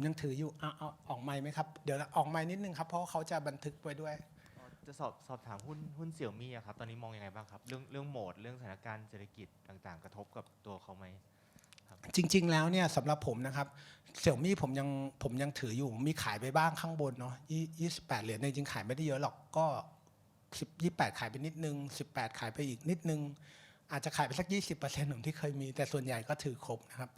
ผมยังถืออยู่เอาเอาออกไม้ไหมครับ เดี๋ยวออกไม้นิดนึงครับ เพราะว่าเขาจะบันทึกไว้ด้วย จะสอบสอบถามหุ้นหุ้นเสี่ยวมี่อะครับ ตอนนี้มองยังไงบ้างครับ เรื่องเรื่องโหมด เรื่องสถานการณ์เศรษฐกิจต่างๆ กระทบกับตัวเขาไหมจริง ๆ แล้วเนี่ยสำหรับผมนะครับเสี่ยมี่ผมยังผมยังถืออยู่มีขายไปบ้างข้างบนเนาะยี่สิบแปดเหรียญเนี่ยจริงๆขายไม่ได้เยอะหรอกก็สิบยี่แปดขายไปนิดนึงสิบแปดขายไปอีกนิดนึง อาจจะขายไปสักยี่สิบเปอร์เซ็นต์ของที่เคยมี แต่ส่วนใหญ่ก็ถือครบนะครับ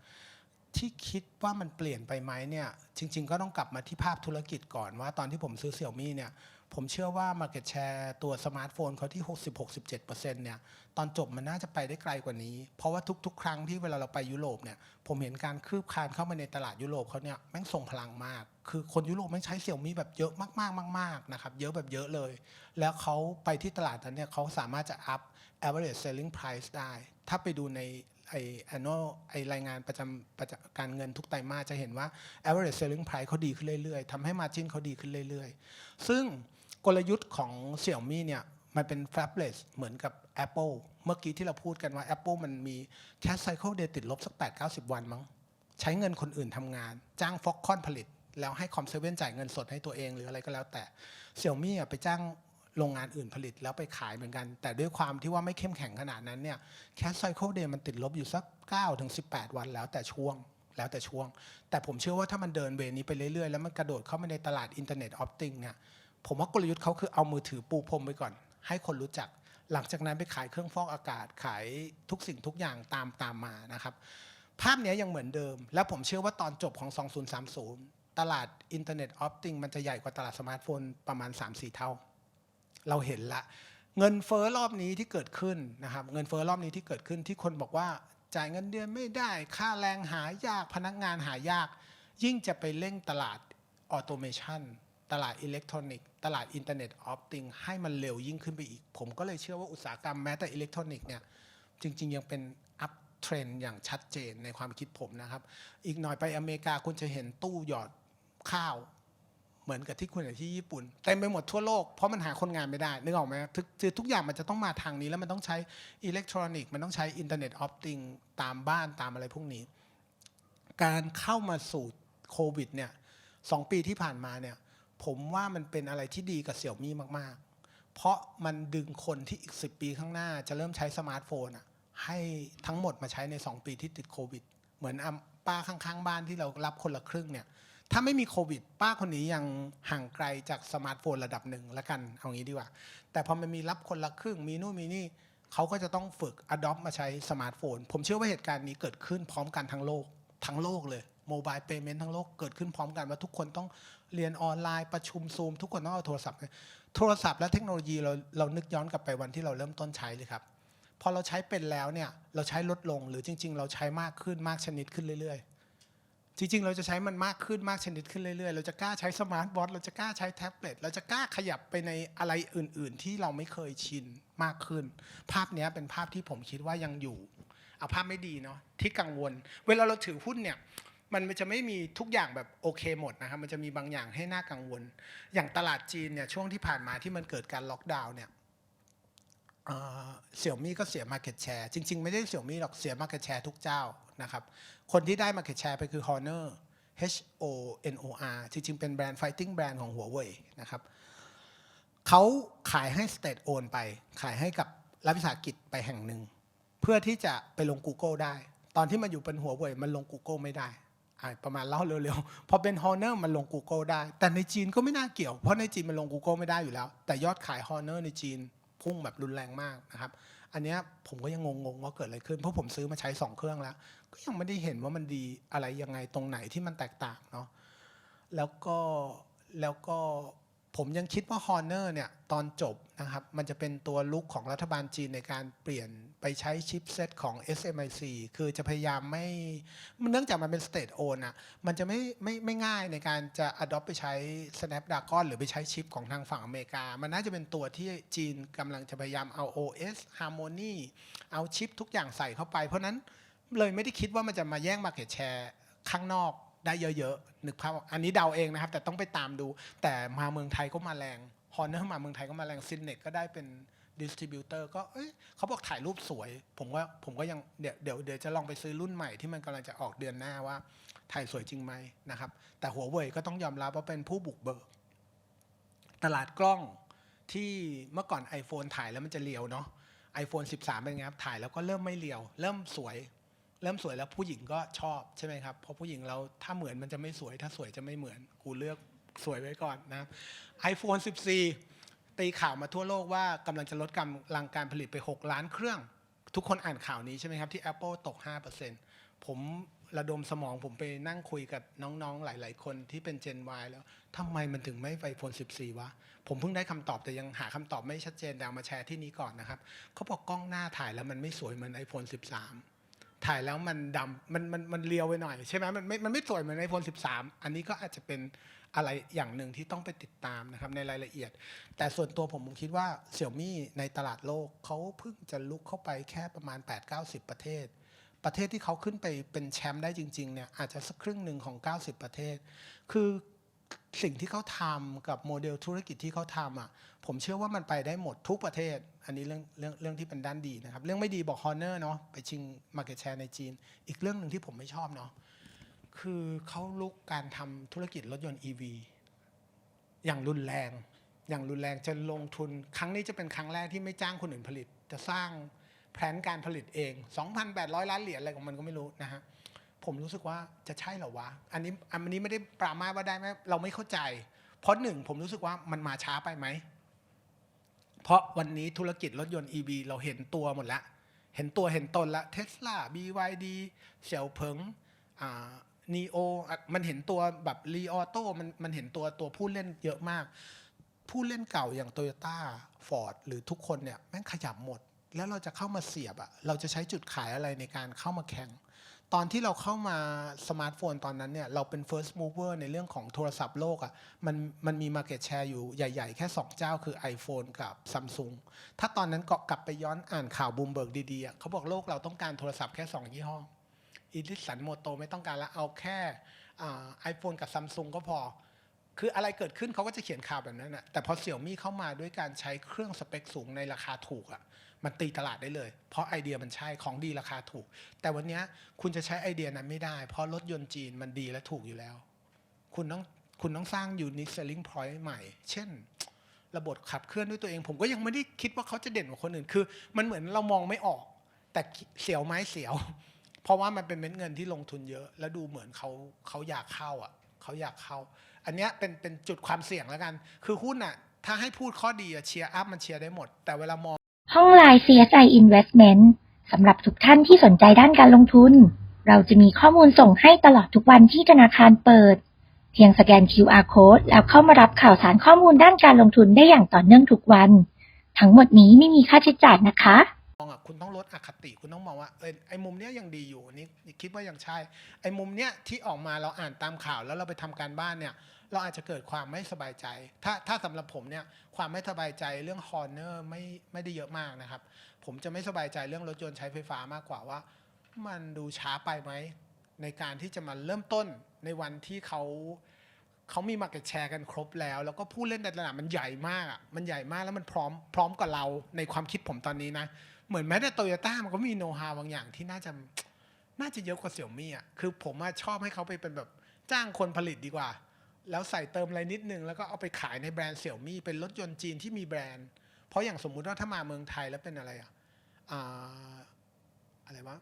ที่คิดว่ามันเปลี่ยนไปไหมเนี่ยจริง ๆ ก็ต้องกลับมาที่ภาพธุรกิจก่อนว่าตอนที่ผมซื้อเสี่ยมี่เนี่ยผมเชื่อว่า Market Share ตัวสมาร์ทโฟนเขาที่ 60-67%เนี่ยตอนจบมันน่าจะไปได้ไกลกว่านี้ เพราะว่าทุก ๆ ครั้งที่เวลาเราไปยุโรปเนี่ยผมเห็นการคืบคลานเข้ามาในตลาดยุโรปเขาเนี่ยแม่งส่งพลังมาก คือคนยุโรปแม่งใช้เสี่ยมี่แบบเยอะมากๆมากๆนะครับเยอะแบบเยอะเลย แล้วเขาไปที่ตลาดนั้นเนี่ยเขาสามารถจะ up average selling price ได้ ถ้าไปดูใน ไอ annual ไอรายงานประจำประจำการเงินทุกไตรมาสจะเห็นว่า average selling price เขาดีขึ้นเรื่อยๆทำให้ margin เขาดีขึ้นเรื่อยๆ ซึ่งกลยุทธ์ของ Xiaomi เนี่ยมันเป็น fabless เหมือนกับ Apple เมื่อกี้ที่เราพูดกันว่า Apple มันมี cash cycle day ติดลบสัก 8-90 วันมั้งใช้เงินคนอื่นทำงาน จ้างฟ็อกคอนผลิต แล้วให้คอมเซเว่นจ่ายเงินสดให้ตัวเองหรืออะไรก็แล้วแต่ Xiaomi อ่ไปจ้าง โรงงานอื่นผลิตแล้วไปขายเหมือนกัน แต่ด้วยความที่ว่าไม่เข้มแข็งขนาดนั้นเนี่ย cash cycle day มันติดลบอยู่สัก9ถึง18 วันแล้วแต่ช่วงแล้วแต่ช่วง แต่ผมเชื่อว่าถ้ามันเดินเวนี้ไปเรื่อยๆ แล้วมันกระโดดเข้ามาในตลาดอินเทอร์เน็ตออฟติงเนี่ยผมว่ากลยุทธ์เขาคือเอามือถือปูพรมไปก่อน ให้คนรู้จัก หลังจากนั้นไปขายเครื่องฟอกอากาศขายทุกสิ่งทุกอย่างตามตามมานะครับภาพเนี้ยยังเหมือนเดิม และผมเชื่อว่าตอนจบของ 2030 ตลาดอินเทอร์เน็ตออฟติงมันจะใหญ่กว่าตลาดสมาร์ทโฟนประมาณ 3-4 เท่า เราเห็นละเงินเฟ้อรอบนี้ที่เกิดขึ้นนะครับเงินเฟ้อรอบนี้ที่เกิดขึ้นที่คนบอกว่าจ่ายเงินเดือนไม่ได้ค่าแรงหายากพนักงานหายาก ยิ่งจะไปเร่งตลาดออโตเมชันตลาดอิเล็กทรอนิกส์ตลาดอินเทอร์เน็ตออฟติงให้มันเร็วยิ่งขึ้นไปอีก ผมก็เลยเชื่อว่าอุตสาหกรรมแม้แต่อิเล็กทรอนิกส์เนี่ยจริง ๆ ยังเป็นอัพเทรนอย่างชัดเจนในความคิดผมนะครับ อีกหน่อยไปอเมริกาคุณจะเห็นตู้หยอดข้าว เหมือนกับที่คุณเห็นที่ญี่ปุ่นเต็มไปหมดทั่วโลกเพราะมันหาคนงานไม่ได้นึกออกไหมทุกคือทุกอย่างมันจะต้องมาทางนี้แล้วมันต้องใช้อิเล็กทรอนิกส์มันต้องใช้อินเทอร์เน็ตออฟติงตามบ้านตามอะไรพวกนี้ การเข้ามาสู่โควิดเนี่ยสองปีที่ผ่านมาเนี่ยผมว่ามันเป็นอะไรที่ดีกับเสี่ยวมี่มากๆ เพราะมันดึงคนที่อีก 10 ปีข้างหน้าจะเริ่มใช้สมาร์ทโฟนอะให้ทั้งหมดมาใช้ใน 2 ปีที่ติดโควิด เหมือนป้าข้างๆ บ้านที่เรารับคนละครึ่งเนี่ย ถ้าไม่มีโควิด ป้าคนนี้ยังห่างไกลจากสมาร์ทโฟนระดับหนึ่งละกันเอางี้ดีกว่า แต่พอมันมีรับคนละครึ่งมีนู่นมีนี่เขาก็จะต้องฝึก adopt มาใช้สมาร์ทโฟน ผมเชื่อว่าเหตุการณ์นี้เกิดขึ้นพร้อมกันทั้งโลกทั้งโลกเลยโมบายเ y เมนต์ทั้งโลกเกิดขึ้นพร้อมกันว่าทุกคนต้องเรียนออนไลน์ประชุมซูม ทุกคนต้องเอาโทรศัพท์ โทรศัพท์และเทคโนโลยีเราเรานึกย้อนกลับไปวันที่เราเริ่มต้นใช้เลยครับ พอเราใช้เป็นแล้วเนี่ยเราใช้ลดลงหรือจริง ๆ เราใช้มากขึ้นมากชนิดขึ้นเรื่อยๆ จริงๆ เราจะใช้มันมากขึ้นมากชนิดขึ้นเรื่อยๆ เราจะกล้าใช้สมาร์ทวอทเราจะกล้าใช้แท็บเล็ตเราจะกล้าขยับไปในอะไรอื่น ๆ ที่เราไม่เคยชินมากขึ้น ภาพนี้เป็นภาพที่ผมคิดว่ายังอยู่ เอาภาพไม่ดีเนาะที่กังวล เวลาเราถือหุ้นเนี่ยมันจะไม่มีทุกอย่างแบบโอเคหมดนะครับมันจะมีบางอย่างให้น่ากังวล อย่างตลาดจีนเนี่ยช่วงที่ผ่านมาที่มันเกิดการล็อกดาวน์เนี่ย เสี่ยวมี่ก็เสีย Market Share จริง ๆ ไม่ได้เสี่ยวมี่หรอกเสีย Market Share ทุกเจ้านะครับคนที่ได้ Market Share ไปคือ Honor H O N O R จริง ๆ เป็นแบรนด์ Fighting Brand ของหัวเว่ยนะครับเขาขายให้ State Own ไป ขายให้กับรัฐวิสาหกิจไปแห่งหนึ่ง เพื่อที่จะไปลง Google ได้ ตอนที่มันอยู่เป็นหัวเว่ยมันลง Google ไม่ได้ประมาณเล่าเร็วๆ พอเป็น Honor มันลง Google ได้ แต่ในจีนก็ไม่น่าเกี่ยว เพราะในจีนมันลง Google ไม่ได้อยู่แล้ว แต่ยอดขาย Honor ในจีน พุ่งแบบรุนแรงมากนะครับ อันนี้ผมก็ยังงงๆว่าเกิดอะไรขึ้น เพราะผมซื้อมาใช้ 2 เครื่องแล้ว ก็ยังไม่ได้เห็นว่ามันดีอะไรยังไงตรงไหนที่มันแตกต่างเนาะแล้วก็แล้วก็ ผมยังคิดว่า Honor เนี่ยตอนจบนะครับมันจะเป็นตัวลุกของรัฐบาลจีนในการเปลี่ยนไปใช้ชิปเซตของ SMIC คือจะพยายามไม่เนื่องจากมันเป็น state own อะมันจะไม่ไม่ไม่ง่ายในการจะ adopt ไปใช้ Snapdragon หรือไปใช้ชิปของทางฝั่งอเมริกา มันน่าจะเป็นตัวที่จีนกำลังจะพยายามเอา OS Harmony เอาชิปทุกอย่างใส่เข้าไป เพราะนั้นเลยไม่ได้คิดว่ามันจะมาแย่ง market share ข้างนอก ได้เยอะๆนึกภาพอันนี้เดาเองนะครับ แต่ต้องไปตามดู แต่มาเมืองไทยก็มาแรงฮอนเนอร์มาเมืองไทยก็มาแรงซินเน็กก็ได้เป็นดิสติบิวเตอร์ก็เอ้ยเขาบอกถ่ายรูปสวย ผมว่าผมก็ยังเดี๋ยวเดี๋ยวเดี๋ยวจะลองไปซื้อรุ่นใหม่ที่มันกำลังจะออกเดือนหน้าว่า ถ่ายสวยจริงไหมนะครับ แต่หัวเว่ยก็ต้องยอมรับว่าเป็นผู้บุกเบิก ตลาดกล้องที่เมื่อก่อน iPhone ถ่ายแล้วมันจะเรียวเนาะ iPhone 13 เป็นไงครับ ถ่ายแล้วก็เริ่มไม่เรียว เริ่มสวย เริ่มสวยแล้วผู้หญิงก็ชอบใช่ไหมครับเพราะผู้หญิงเราถ้าเหมือนมันจะไม่สวยถ้าสวยจะไม่เหมือน กูเลือกสวยไว้ก่อนนะ iPhone 14 ตีข่าวมาทั่วโลกว่ากำลังจะลดกำลังการผลิตไป 6 ล้านเครื่อง ทุกคนอ่านข่าวนี้ใช่ไหมครับที่ Apple ตก 5%ผมระดมสมองผมไปนั่งคุยกับน้องๆ หลาย ๆ คนที่เป็น Gen Y แล้วทำไมมันถึงไม่ไป iPhone 14 วะ ผมเพิ่งได้คำตอบแต่ยังหาคำตอบไม่ชัดเจนแต่เอามาแชร์ที่นี้ก่อนนะครับเขาบอกกล้องหน้าถ่ายแล้วมันไม่สวยเหมือน iPhone 13 ถ่ายแล้วมันดำมันมันมันเรียวไปหน่อยใช่ไหมมันไม่มันไม่สวยเหมือน iPhone 13 อันนี้ก็อาจจะเป็นอะไรอย่างหนึ่งที่ต้องไปติดตามนะครับในรายละเอียด แต่ส่วนตัวผมผมคิดว่าเสี่ยมี่ในตลาดโลกเขาเพิ่งจะลุกเข้าไปแค่ประมาณ 8-90 ประเทศ ประเทศที่เขาขึ้นไปเป็นแชมป์ได้จริงๆเนี่ยอาจจะสักครึ่งหนึ่งของ 90 ประเทศ คือ สิ่งที่เขาทำกับโมเดลธุรกิจที่เขาทำอะผมเชื่อว่ามันไปได้หมดทุกประเทศ อันนี้เรื่องเรื่องเรื่องที่เป็นด้านดีนะครับ เรื่องไม่ดีบอก Honor เนาะไปชิง Market Share ในจีน อีกเรื่องหนึ่งที่ผมไม่ชอบเนาะคือเขาลุกการทำธุรกิจรถยนต์ EV อย่างรุนแรง อย่างรุนแรงจะลงทุน ครั้งนี้จะเป็นครั้งแรกที่ไม่จ้างคนอื่นผลิต จะสร้างแผนการผลิตเอง 2,800 ล้านเหรียญอะไรของมันก็ไม่รู้นะฮะ ผมรู้สึกว่าจะใช่เหรอวะ อันนี้อันนี้ไม่ได้ปรามาว่าได้ไหมเราไม่เข้าใจ เพราะหนึ่งผมรู้สึกว่ามันมาช้าไปไหม เพราะวันนี้ธุรกิจรถยนต์ EV เราเห็นตัวหมดแล้วเห็นตัวเห็นตนละเทสลา BYD เสี่ยวเผิงอ่านีโอมันเห็นตัวแบบรีออโต้มันมันเห็นตัวตัวผู้เล่นเยอะมาก ผู้เล่นเก่าอย่างโตโยต้าฟอร์ดหรือทุกคนเนี่ยแม่งขยับหมด แล้วเราจะเข้ามาเสียบอะเราจะใช้จุดขายอะไรในการเข้ามาแข่ง ตอนที่เราเข้ามาสมาร์ทโฟนตอนนั้นเนี่ยเราเป็น first mover ในเรื่องของโทรศัพท์โลกอะ่ะมันมันมี market share อยู่ใหญ่ ๆ แค่ 2 เจ้าคือ iPhone กับ Samsung ถ้าตอนนั้นก็กลับไปย้อนอ่านข่าวบูมเบิร์กดีๆอะเขาบอกโลกเราต้องการโทรศัพท์แค่ 2 ยี่ห้ออีลิสันโมโตไม่ต้องการละเอาแค่ไอโฟนกับ Samsung ก็พอ คืออะไรเกิดขึ้นเขาก็จะเขียนข่าวแบบนั้นนะแต่พอเสี่ยวมี่เข้ามาด้วยการใช้เครื่องสเปคสูงในราคาถูกอะ มันตีตลาดได้เลย เพราะไอเดียมันใช่ของดีราคาถูก แต่วันนี้คุณจะใช้ไอเดียนั้นไม่ได้ เพราะรถยนต์จีนมันดีและถูกอยู่แล้ว คุณต้องคุณต้องสร้าง unique selling point ใหม่ เช่น ระบบขับเคลื่อนด้วยตัวเอง ผมก็ยังไม่ได้คิดว่าเขาจะเด่นกว่าคนอื่น คือ มันเหมือนเรามองไม่ออก แต่เสียวไม้เสียว เพราะว่ามันเป็นเม็ดเงินที่ลงทุนเยอะ แล้วดูเหมือนเขาเขาอยากเข้าอะเขาอยากเข้า อันนี้เป็นเป็นจุดความเสี่ยงแล้วกัน คือหุ้นอะถ้าให้พูดข้อดีอะเชียร์อัพมันเชียร์ได้หมด แต่เวลามอง ห้องไลน์ CSI Investment สำหรับทุกท่านที่สนใจด้านการลงทุน เราจะมีข้อมูลส่งให้ตลอดทุกวันที่ธนาคารเปิด เพียงสแกน QR code แล้วเข้ามารับข่าวสารข้อมูลด้านการลงทุนได้อย่างต่อเนื่องทุกวัน ทั้งหมดนี้ไม่มีค่าใช้จ่ายนะคะ มองอะคุณต้องลดอคติคุณต้องมองว่าเออไอ้มุมเนี้ยยังดีอยู่นนี่คิดว่ายังใช่ ไอ้มุมเนี้ยที่ออกมาเราอ่านตามข่าวแล้วเราไปทำการบ้านเนี่ย เราอาจจะเกิดความไม่สบายใจ ถ้าถ้าสำหรับผมเนี่ยความไม่สบายใจเรื่องฮอร์เนอร์ไม่ไม่ได้เยอะมากนะครับ ผมจะไม่สบายใจเรื่องรถยนต์ใช้ไฟฟ้ามากกว่าว่า มันดูช้าไปไหม ในการที่จะมาเริ่มต้นในวันที่เขาเขามีมาเก็ตแชร์กันครบแล้ว แล้วก็ผู้เล่นในตลาดมันใหญ่มากอะมันใหญ่มากแล้วมันพร้อมพร้อมกับเราในความคิดผมตอนนี้นะ เหมือนแม้แต่โตโยต้ามันก็มีโน้ตฮาวบางอย่างที่น่าจะน่าจะเยอะกว่าเสี่ยวมี่อะคือผมชอบให้เขาไปเป็นแบบจ้างคนผลิตดีกว่า แล้วใส่เติมอะไรนิดนึง แล้วก็เอาไปขายในแบรนด์เสี่ยวมี่เป็นรถยนต์จีนที่มีแบรนด์ เพราะอย่างสมมุติว่าถ้ามาเมืองไทยแล้วเป็นอะไรอะอ่าอะไรวะ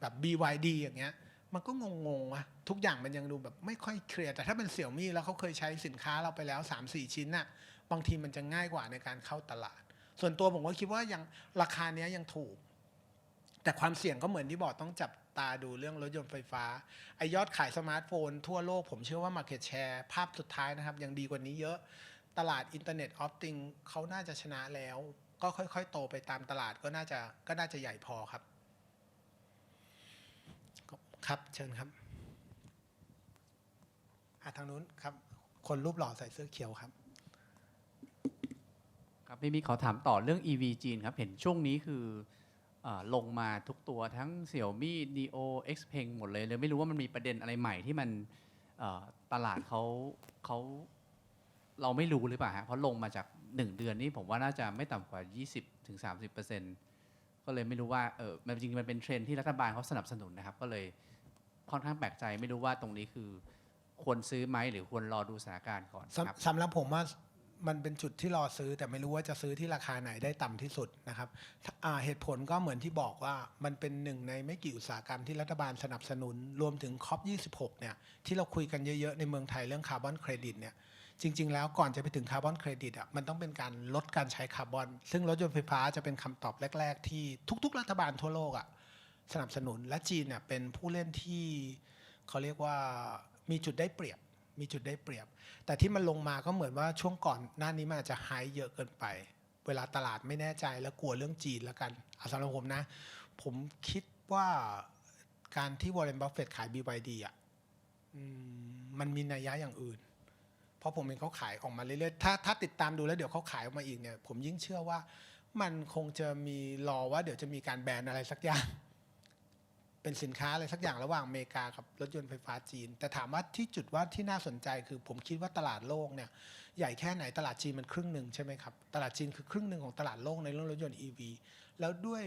แบบ BYD อย่างเงี้ย มันก็งงๆวะทุกอย่างมันยังดูแบบไม่ค่อยเคลียร์แต่ถ้าเป็นเสี่ยวมี่แล้วเขาเคยใช้สินค้าเราไปแล้ว 3-4 ชิ้นน่ะบางทีมันจะง่ายกว่าในการเข้าตลาด ส่วนตัวผมก็คิดว่ายังราคาเนี้ยยังถูก แต่ความเสี่ยงก็เหมือนที่บอกต้องจับตาดูเรื่องรถยนต์ไฟฟ้าไอยอดขายสมาร์ทโฟน ทั่วโลกผมเชื่อว่า Market Share ภาพสุดท้ายนะครับ ยังดีกว่านี้เยอะตลาดอินเทอร์เน็ตออฟติงเขาน่าจะชนะแล้ว ก็ค่อยๆ โตไปตามตลาดก็น่าจะก็น่าจะใหญ่พอครับ ครับเชิญครับอะทางนู้นครับ คนรูปหล่อใส่เสื้อเขียวครับ ครับพี่มิกขอถามต่อเรื่อง EV จีนครับเห็นช่วงนี้คืออลงมาทุกตัวทั้ง Xiaomi Neo Xpeng หมดเลยเลยไม่รู้ว่ามันมีประเด็นอะไรใหม่ที่มันตลาดเขาเขาเราไม่รู้หรือเปล่าฮะเพราะลงมาจาก 1 เดือนนี่ผมว่าน่าจะไม่ต่ำกว่า 20-30%ถึง30%ก็เลยไม่รู้ว่าเออมันจริงมันเป็นเทรนที่รัฐบาลเขาสนับสนุนนะครับ ก็เลยค่อนข้างแปลกใจไม่รู้ว่าตรงนี้คือควรซื้อไหมหรือควรรอดูสถานการณ์ก่อนครับสำหรับผมว่า มันเป็นจุดที่รอซื้อแต่ไม่รู้ว่าจะซื้อที่ราคาไหนได้ต่ำที่สุดนะครับเหตุผลก็เหมือนที่บอกว่ามันเป็นหนึ่งในไม่กี่อุตสาหกรรมที่รัฐบาลสนับสนุน รวมถึงคอป26เนี่ยที่เราคุยกันเยอะๆ ในเมืองไทยเรื่องคาร์บอนเครดิตเนี่ยจริง ๆ แล้วก่อนจะไปถึงคาร์บอนเครดิตอะมันต้องเป็นการลดการใช้คาร์บอน ซึ่งรถยนต์ไฟฟ้าจะเป็นคำตอบแรก ๆ ที่ทุก ๆ รัฐบาลทั่วโลกอะสนับสนุนและจีนเนี่ยเป็นผู้เล่นที่เขาเรียกว่ามีจุดได้เปรียบ มีจุดได้เปรียบ แต่ที่มันลงมาก็เหมือนว่าช่วงก่อนหน้านี้มันอาจจะไฮเยอะเกินไป เวลาตลาดไม่แน่ใจแล้วกลัวเรื่องจีนแล้วกันเอาสำหรับผมนะ ผมคิดว่าการที่วอร์เรนบัฟเฟตขาย BYD อะอืมมันมีนัยยะอย่างอื่น เพราะผมเห็นเขาขายออกมาเรื่อยๆ ถ้าถ้าติดตามดูแล้วเดี๋ยวเขาขายออกมาอีกเนี่ย ผมยิ่งเชื่อว่ามันคงจะมีรอว่าเดี๋ยวจะมีการแบนอะไรสักอย่าง เป็นสินค้าอะไรสักอย่างระหว่างอเมริกากับรถยนต์ไฟฟ้าจีน แต่ถามว่าที่จุดว่าที่น่าสนใจคือผมคิดว่าตลาดโลกเนี่ยใหญ่แค่ไหนตลาดจีนมันครึ่งหนึ่งใช่ไหมครับ ตลาดจีนคือครึ่งหนึ่งของตลาดโลกในเรื่องรถยนต์ EV แล้วด้วย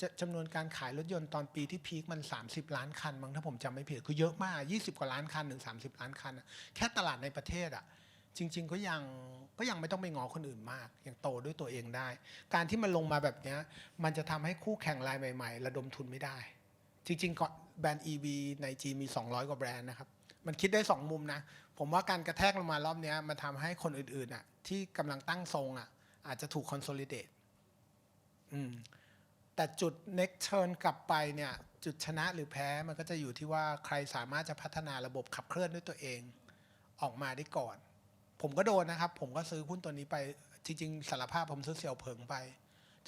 จะจำนวนการขายรถยนต์ตอนปีที่พีคมัน 30 ล้านคันมั้งถ้าผมจำไม่ผิดคือเยอะมาก 20 กว่าล้านคันถึง30 ล้านคัน แค่ตลาดในประเทศอะจริง ๆ ก็ยังก็ยังไม่ต้องไปงอคนอื่นมาก ยังโตด้วยตัวเองได้ การที่มันลงมาแบบนี้มันจะทำให้คู่แข่งรายใหม่ ๆ ระดมทุนไม่ได้ จริงๆก่อนแบรนด์ EV ในจีนมี 200 กว่าแบรนด์นะครับ มันคิดได้ 2 มุมนะ ผมว่าการกระแทกลงมารอบนี้มันทำให้คนอื่นๆอะที่กำลังตั้งทรงอะอาจจะถูก consolidate อืมแต่จุด next turn กลับไปเนี่ยจุดชนะหรือแพ้มันก็จะอยู่ที่ว่าใครสามารถจะพัฒนาระบบขับเคลื่อนด้วยตัวเองออกมาได้ก่อน ผมก็โดนนะครับ ผมก็ซื้อหุ้นตัวนี้ไปจริงๆสารภาพผมซื้อเสี่ยวเผิงไป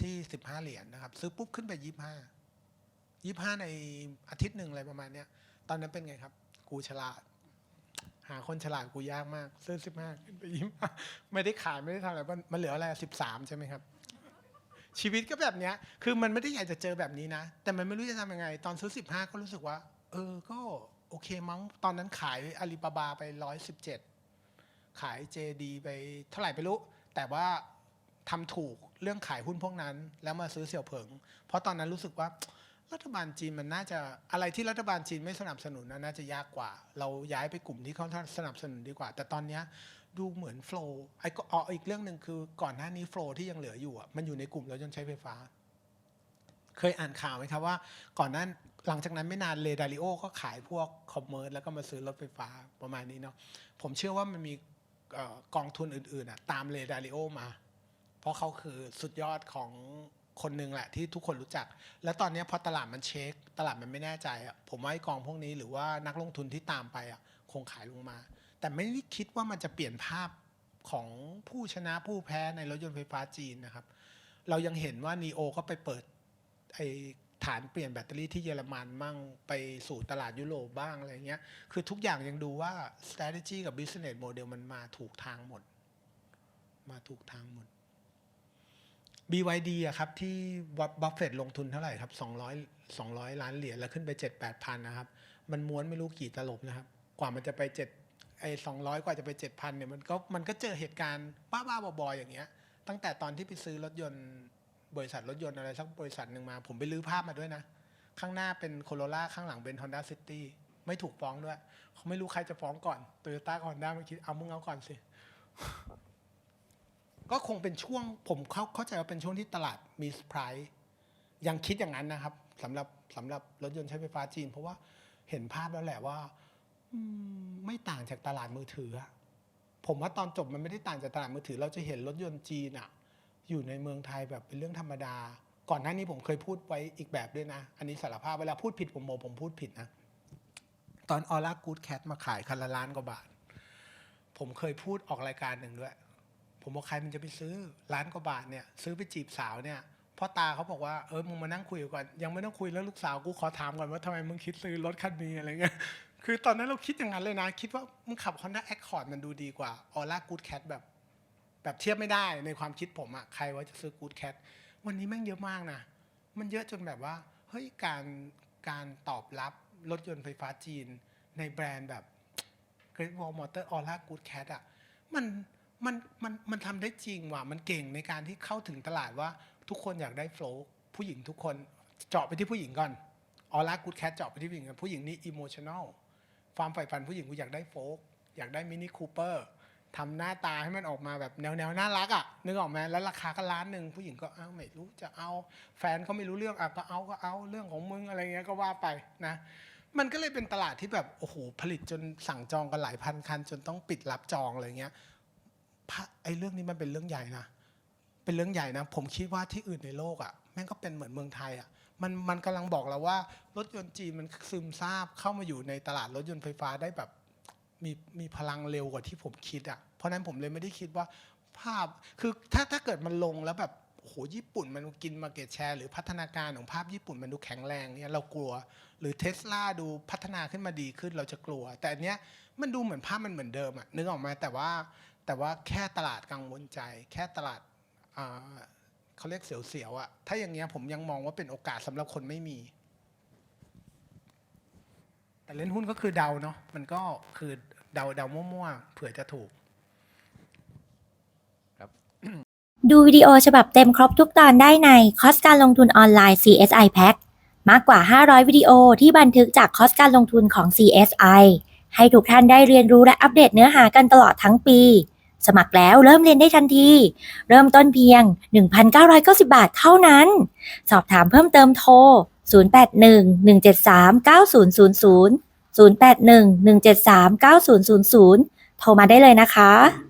ที่ 15 เหรียญนะครับ ซื้อปุ๊บขึ้นไป 25 25ในอาทิตย์หนึ่งอะไรประมาณเนี้ย ตอนนั้นเป็นไงครับ กูฉลาด หาคนฉลาดกูยากมาก ซื้อ15ขึ้นไป25ไม่ได้ขายไม่ได้ทำอะไรมันเหลืออะไร13ใช่ไหมครับ ชีวิตก็แบบเนี้ย คือมันไม่ได้อยากจะเจอแบบนี้นะ แต่มันไม่รู้จะทำยังไง ตอนซื้อ15ก็รู้สึกว่า เออก็โอเคมั้งตอนนั้นขายอาลีบาบาไป117ขาย JD ไปเท่าไหร่ไม่รู้ แต่ว่าทำถูกเรื่องขายหุ้นพวกนั้น แล้วมาซื้อเสี่ยวเผิง เพราะตอนนั้นรู้สึกว่า รัฐบาลจีนมันน่าจะอะไรที่รัฐบาลจีนไม่สนับสนุนน่าจะยากกว่า เราย้ายไปกลุ่มที่เขาสนับสนุนดีกว่า แต่ตอนนี้ดูเหมือนโฟล์ไอ้ก็อ๋ออีกเรื่องหนึ่งคือก่อนหน้านี้โฟล์ที่ยังเหลืออยู่อะมันอยู่ในกลุ่มรถยนต์ใช้ไฟฟ้า เคยอ่านข่าวไหมครับว่า ก่อนนั้นหลังจากนั้นไม่นานเลดาริโอก็ขายพวกคอมเมอร์สแล้วก็มาซื้อรถไฟฟ้าประมาณนี้เนาะผมเชื่อว่ามันมีกองทุนอื่นๆอะตามเลดาริโอมา เพราะเขาคือสุดยอดของ คนหนึ่งแหละที่ทุกคนรู้จัก แล้วตอนนี้พอตลาดมันเช็ค ตลาดมันไม่แน่ใจอะผมว่าไอ้กองพวกนี้หรือว่านักลงทุนที่ตามไปอะคงขายลงมา แต่ไม่ได้คิดว่ามันจะเปลี่ยนภาพของผู้ชนะผู้แพ้ในรถยนต์ไฟฟ้าจีนนะครับ เรายังเห็นว่า n ีโอก็ไปเปิดไอฐานเปลี่ยนแบตเตอรี่ที่เยอรมันมั่งไปสู่ตลาดยุโรปบ้างอะไรเงี้ย คือทุกอย่างยังดูว่า strategy กับ business model มันมาถูกทางหมด มาถูกทางหมด BYD อะครับที่บัฟเฟตลงทุนเท่าไหร่ครับ 200 200 ล้านเหรียญแล้วขึ้นไป 7 8พันนะครับ มันม้วนไม่รู้กี่ตลบนะครับ กว่ามันจะไป7ไอ้200 กว่าจะไป 7,000เนี่ยมันก็มันก็เจอเหตุการณ์บ้าๆบอๆอย่างเงี้ย ตั้งแต่ตอนที่ไปซื้อรถยนต์บริษัทรถยนต์อะไรสักบริษัทหนึ่งมา ผมไปลื้อภาพมาด้วยนะ ข้างหน้าเป็นโคโรล่าข้างหลังเป็น Honda City ไม่ถูกฟ้องด้วย เขาไม่รู้ใครจะฟ้องก่อนโตโยต้ากับ Honda ไม่คิดเอามึงเอาก่อนสิ ก็คงเป็นช่วงผมเข้าเข้าใจว่าเป็นช่วงที่ตลาดมีสปายยังคิดอย่างนั้นนะครับสำหรับสำหรับรถยนต์ใช้ไฟฟ้าจีน เพราะว่าเห็นภาพแล้วแหละว่าไม่ต่างจากตลาดมือถือ ผมว่าตอนจบมันไม่ได้ต่างจากตลาดมือถือ เราจะเห็นรถยนต์จีนอะอยู่ในเมืองไทยแบบเป็นเรื่องธรรมดา ก่อนหน้านี้ผมเคยพูดไว้อีกแบบด้วยนะ อันนี้สารภาพเวลาพูดผิดผมบอกผมพูดผิดนะ ตอนออร่ากูดแคทมาขายคันละล้านกว่าบาท ผมเคยพูดออกรายการหนึ่งด้วย ผมบอกใครมันจะไปซื้อล้านกว่าบาทเนี่ยซื้อไปจีบสาวเนี่ยพ่อตาเขาบอกว่าเออมึงมานั่งคุยก่อนยังไม่ต้องคุยแล้วลูกสาวกูขอถามก่อนว่าทำไมมึงคิดซื้อรถคันนี้อะไรเงี้ยคือตอนนั้นเราคิดอย่างนั้นเลยนะ คิดว่ามึงขับ Honda Accord มันดูดีกว่า Aura Good Cat แบบ แบบเทียบไม่ได้ในความคิดผมอะใครว่าจะซื้อ Good Cat วันนี้แม่งเยอะมากนะ มันเยอะจนแบบว่าเฮ้ยการการตอบรับรถยนต์ไฟฟ้าจีน ในแบรนด์แบบ Great Wall Motor Aura Good Cat อะมัน มันมันมันทำได้จริงว่ะมันเก่งในการที่เข้าถึงตลาดว่าทุกคนอยากได้โฟล์ผู้หญิงทุกคนเจาะไปที่ผู้หญิงก่อนออร่ากูดแคทเจาะไปที่ผู้หญิงผู้หญิงนี่อิโมชัน a ลความใฝ่ฝันผู้หญิงกูอยากได้โฟกอยากได้มินิคูเปอร์ทำหน้าตาให้มันออกมาแบบแนวแนวน่ารักอะ่ะนึกออกไหมแล้วราคาก็ล้านหนึ่งผู้หญิงก็อ้าวไม่รู้จะเอา แฟนเขาไม่รู้เรื่องอะก็เอาก็เอาเรื่องของมึงอะไรเงี้ยก็ว่าไปนะมันก็เลยเป็นตลาดที่แบบโอ้โหผลิตจนสั่งจองกันหลายพันคัน จนต้องปิดรับจองอะไรเงี้ย ไอ้เรื่องนี้มันเป็นเรื่องใหญ่นะเป็นเรื่องใหญ่นะ ผมคิดว่าที่อื่นในโลกอะ่ะแม่งก็เป็นเหมือนเมืองไทยอะ่ะมันมันกำลังบอกเราว่ารถยนต์จีนมันซึมซาบเข้ามาอยู่ในตลาดรถยนต์ไฟฟ้าได้แบบมีมีพลังเร็วกว่าที่ผมคิดอะ่ะเพราะนั้นผมเลยไม่ได้คิดว่าภาพคือถ้าถ้าเกิดมันลงแล้วแบบโหญี่ปุ่นมันกินมาเก็ตแชร์หรือพัฒนาการของภาพญี่ปุ่นมันดูแข็งแรงเนี่ยเรากลัว หรือเทสลาดูพัฒนาขึ้นมาดีขึ้นเราจะกลัว แต่อันเนี้ยมันดูเหมือนภาพมันเหมือนเดิมอะนึกออกมาแต่ว่า แต่ว่าแค่ตลาดกังวลใจ แค่ตลาดอ่าเขาเรียกเสียวๆอะถ้าอย่างเงี้ยผมยังมองว่าเป็นโอกาสสำหรับคนไม่มี แต่เล่นหุ้นก็คือเดาเนาะมันก็คือเดาเดามั่วๆเผื่อจะถูกดูวิดีโอฉบับเต็มครบทุกตอนได้ในคอร์สการลงทุนออนไลน์ CSI Pack มากกว่า 500 วิดีโอที่บันทึกจากคอร์สการลงทุนของ CSI ให้ทุกท่านได้เรียนรู้และอัปเดตเนื้อหากันตลอดทั้งปี สมัครแล้วเริ่มเรียนได้ทันที เริ่มต้นเพียง 1,990 บาทเท่านั้น สอบถามเพิ่มเติมโทร 0811739000 0811739000 โทรมาได้เลยนะคะ